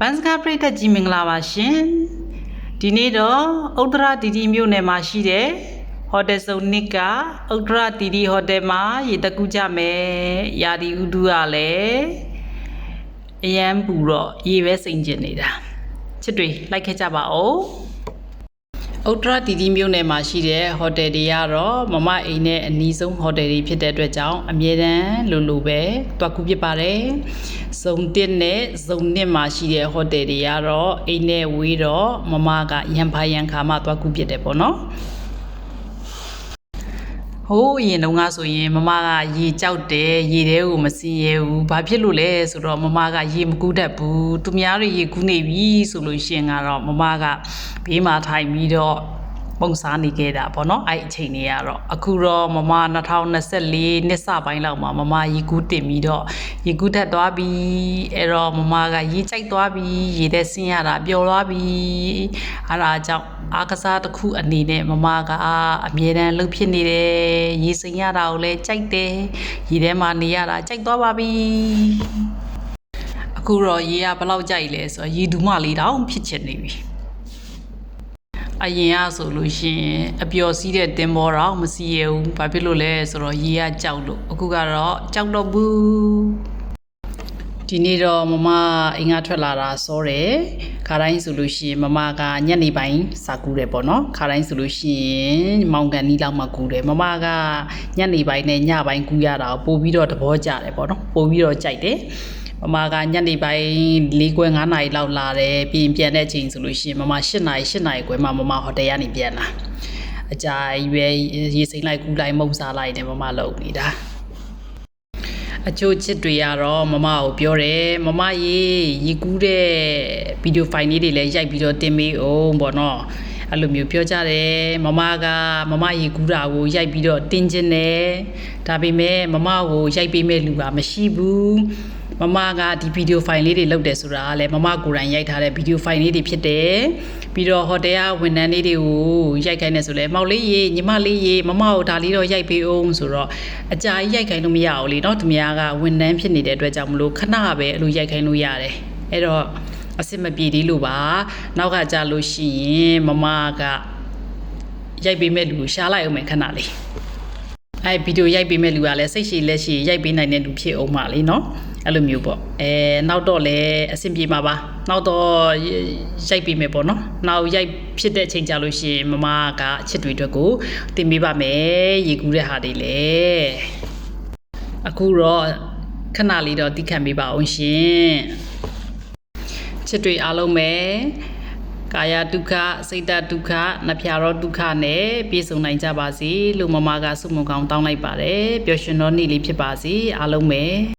ပန်းစကားပရိသတ်ကြီးမင်္ဂလာပါရှင်ဒီနေ့တော့ဥတ္တရတီတီမြို့နယ်မှာရှိတဲ့ဟိုတယ်စုံနစ်ကဥတ္တရတီတီဟိုတယ်မှာရေတကူကြမယ်ယာဒီဥဒူကလည်းအရန်ပူတော့ရေပဲစိန်ကျင်နေတာချစ်တွေလိုက်ခဲ့ကြပါဦး ဥတ္တရတီတီမြို့နယ်မှာရှိတဲ့ဟိုတယ်တွေကတော့မမအိမ်နဲ့အနီးဆုံးဟိုတယ်တွေဖြစ်တဲ့အတွက်ကြောင့်အမြဲတမ်းလိုလိုပဲတွားကူဖြစ်ပါတယ်။ဇုံတစ်နဲ့ဇုံနှစ်မှာရှိတဲ့ဟိုတယ်တွေကတော့အိမ်နဲ့ဝေးတော့မမကရန်ဖာရန်ခါမှတွားကူဖြစ်တယ်ပေါ့နော်။ ဟိုးအရင်တုန်းကဆိုရင်မမကရေကြောက်တယ်ရေတဲကိုမစီးရဲဘူး။ဘာဖြစ်လို့လဲဆိုတော့မမကရေမကူးတတ်ဘူး။သူများတွေရေကူးနေပြီဆိုလို့ရှိရင်ကတော့မမကဘေးမှာထိုင်ပြီးတော့ ပုံစားနေခဲ့တာပေါ့နော်အဲ့အချိန်တွေကတော့အခုတော့မမ2024နှစ်စပိုင်းလောက်မှာမမရေကူးတင်ပြီးတော့ရေကူးထက်သွားပြီအဲ့တော့မမကရေကြိုက်သွားပြီရေတဲ့ဆင်းရတာပျော်သွားပြီအဲ့ဒါကြောင့်အားကစားတစ်ခုအနေနဲ့မမကအမြဲတမ်းလှုပ်ဖြစ်နေတယ်ရေစိမ်ရတာကိုလည်းကြိုက်တယ်ရေထဲမှာနေရတာကြိုက်သွားပါပြီအခုတော့ရေကဘယ်လောက်ကြိုက်လဲဆိုတော့ရေဒူးမလေးတောင်ဖြစ်ချင်နေပြီ အရင်ကဆိုလို့ရှိရင်အပျော်စီးတဲ့တင်ဘောတော့မစီရဘူးဘာဖြစ်လို့လဲဆိုတော့ရေကကြောက်လို့အခုကတော့ကြောက်တော့ဘူးဒီနေ့တော့မမအိမ်ကထွက်လာတာစောတယ်ခါတိုင်းဆိုလို့ရှိရင်မမကညနေပိုင်းစာကူးတယ်ပေါ့နော်ခါတိုင်းဆိုလို့ရှိရင်မောင်ကန်နီးလောက်မှကူးတယ်မမကညနေပိုင်းနဲ့ညပိုင်းကူးရတာကိုပို့ပြီးတော့သဘောကျတယ်ပေါ့နော်ပို့ပြီးတော့ကြိုက်တယ် မမကညနေပိုင်း၄ခွဲ9နာရီလောက်လာတယ်ပြီးရင်ပြန်တဲ့အချိန်ဆိုလို့ရှိရင်မမ8နာရီ8နာရီခွဲမှမမဟိုတယ်ကနေပြန်လာအကြိုက်ပဲရေစိမ့်လိုက်ကူးလိုက်မုံစားလိုက်တယ်မမလုံနေတာအချို့ချစ်တွေကတော့မမကိုပြောတယ်မမရေရေကူးတဲ့ဗီဒီယိုဖိုင်လေးတွေလည်းရိုက်ပြီးတော့တင်ပေးအောင်ပေါ့နော် အဲ့လိုမျိုးပြောကြတယ်မမကမမရေကူးတာကိုရိုက်ပြီးတော့တင်ကျင်တယ်ဒါပေမဲ့မမကိုရိုက်ပေးမဲ့လူကမရှိဘူးမမကဒီဗီဒီယိုဖိုင်လေးတွေလုပ်တယ်ဆိုတာကလည်းမမကိုယ်တိုင်ရိုက်ထားတဲ့ဗီဒီယိုဖိုင်လေးတွေဖြစ်တယ်ပြီးတော့ဟိုတယ်ကဝန်ထမ်းလေးတွေကိုရိုက်ခိုင်းနေဆိုလဲမောက်လေးရေညီမလေးရေမမကိုဒါလေးတော့ရိုက်ပေးအောင်ဆိုတော့အကြာကြီးရိုက်ခိုင်းလို့မရဘူးလေเนาะသူများကဝန်ထမ်းဖြစ်နေတဲ့အတွက်ကြောင့်မလို့ခဏပဲအဲ့လိုရိုက်ခိုင်းလို့ရတယ်အဲ့တော့ အဆင်မပြေသေးလို့ပါနောက်ကကြာလို့ရှိရင်မမကရိုက်ပေးမဲ့လူကိုရှားလိုက်အောင်မယ်ခဏလေးအဲဗီဒီယိုရိုက်ပေးမဲ့လူကလည်းစိတ်ရှည်လက်ရှည်ရိုက်ပေးနိုင်တဲ့လူဖြစ်အောင်ပါလေနော်အဲ့လိုမျိုးပေါ့အဲနောက်တော့လည်းအဆင်ပြေမှာပါနောက်တော့ရိုက်ပေးမယ်ပေါ့နော်နောက်ရိုက်ဖြစ်တဲ့အချိန်ကြာလို့ရှိရင်မမကအချစ်တွေအတွက်ကိုတင်ပေးပါမယ်ရေကူးတဲ့ဟာတွေလည်းအခုတော့ခဏလေးတော့တီးခံပေးပါအောင်ရှင် ချစ်တွေအားလုံးပဲကာယဒုက္ခစိတ်တဒုက္ခနှဖျားရောဒုက္ခနဲ့ပြည့်စုံနိုင်ကြပါစေလို့မမကဆုမွန်ကောင်းတောင်းလိုက်ပါတယ်ပျော်ရွှင်သောနေ့လေးဖြစ်ပါစေအားလုံးပဲ